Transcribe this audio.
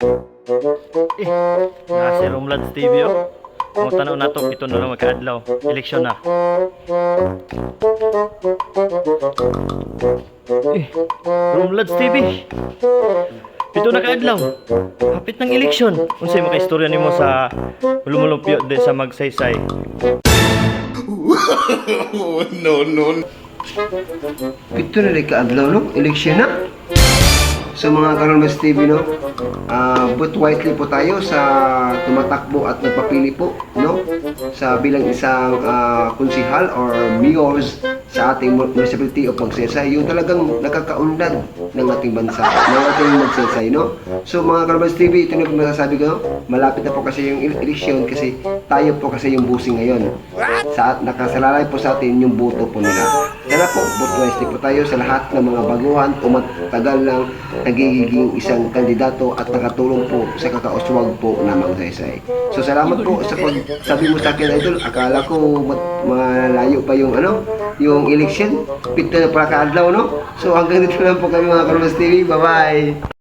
Eh, na si Romlad TV oh. Mo tanaw na to, pito na lang magkaadlaw. Eleksyon na. Eh, Romlad TV. Pito na kaadlaw. Hapit ng eleksyon. Unsay makaistorya nimo sa lumulumpyo di sa magsaysay? Oh, no, no. Ito na rin kaadlaw, no? Eleksyon na. So mga Karomas TV, no? Ah, vote wisely po tayo sa tumatakbo at nagpapili po, no? Sa bilang isang ah, konsihal or mayors sa ating municipality of Magsaysay, yung talagang nakakaunlad ng ating bansa, ng ating Magsaysay, no? So mga Karomas TV, ito na po masasabi ko, malapit na po kasi yung ele- eleksyon kasi tayo po kasi yung busing ngayon. Sa nakasalalay po sa atin yung boto po nila. Sana po, vote wisely po tayo sa lahat ng mga baguhan o matagal lang nagiging isang kandidato at nakatulong po sa kakauswag po na magsaysay. So salamat po sa pagsabi mo sa akin idol. Akala ko mat- malayo pa yung ano, yung election. Pito na para kaadlaw, no? So hanggang dito lang po kami mga Karumas TV. Bye-bye!